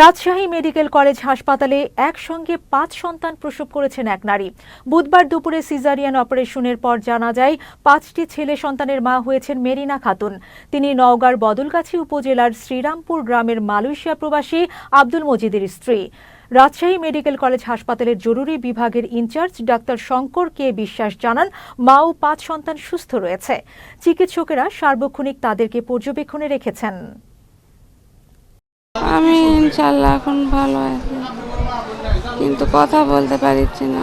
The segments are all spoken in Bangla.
রাজশাহী মেডিকেল কলেজ হাসপাতালে একসঙ্গে পাঁচ সন্তান প্রসব করেছেন এক নারী। বুধবার দুপুরে সিজারিয়ান অপারেশনের পর জানা যায়, পাঁচটি ছেলে সন্তানের মা হয়েছেন মেরিনা খাতুন। তিনি নওগাঁর বদলগাছি উপজেলার শ্রীরামপুর গ্রামের মালয়েশিয়া প্রবাসী আব্দুল মজিদের স্ত্রী। রাজশাহী মেডিকেল কলেজ হাসপাতালের জরুরি বিভাগের ইনচার্জ ডাক্তার শঙ্কর কে বিশ্বাস জানান, মা ও পাঁচ সন্তান সুস্থ রয়েছে। চিকিৎসকেরা সার্বক্ষণিক তাদেরকে পর্যবেক্ষণে রেখেছেন। ইনশাল্লাহ এখন ভালো আছে। কিন্তু কথা বলতে পারছি না।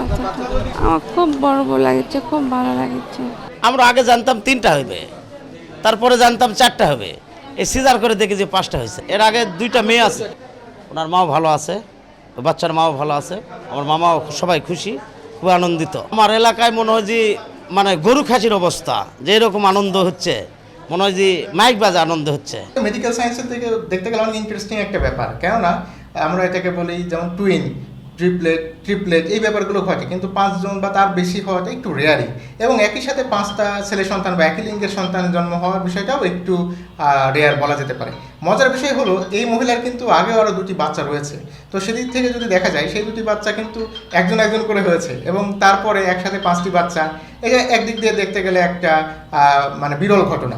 আমার খুব বড় বড় লাগছে, খুব ভালো লাগছে। আমরা আগে জানতাম তিনটা হবে। তারপরে জানতাম চারটা হবে। এই সিজার করে দেখি যে পাঁচটা হয়েছে। এর আগে দুইটা মেয়ে আছে। ওনার মাও ভালো আছে, বাচ্চার মাও ভালো আছে। আমার মামাও সবাই খুশি, খুব আনন্দিত। আমার এলাকায় মনে হয় যে মানে গরু খাসির অবস্থা যে এরকম আনন্দ হচ্ছে। মনে হয় যে মাইক বাজে, আনন্দ হচ্ছে। মেডিকেল সায়েন্সের থেকে দেখতে গেলে অনেক ইন্টারেস্টিং একটা ব্যাপার। কেননা, আমরা এটাকে বলি যেমন টুইন ট্রিপলেট ট্রিপলেট এই ব্যাপারগুলো ঘটে। কিন্তু পাঁচজন বা তার বেশি হওয়াটা একটু রেয়ারই এবং একই সাথে পাঁচটা ছেলে সন্তান বা একই লিঙ্গের সন্তানের জন্ম হওয়ার বিষয়টাও একটু রেয়ার বলা যেতে পারে। মজার বিষয় হলো, এই মহিলার কিন্তু আগেও আরও দুটি বাচ্চা রয়েছে। তো সেদিক থেকে যদি দেখা যায়, সেই দুটি বাচ্চা কিন্তু একজন একজন করে হয়েছে এবং তারপরে একসাথে পাঁচটি বাচ্চা এটা একদিক দিয়ে দেখতে গেলে একটা মানে বিরল ঘটনা।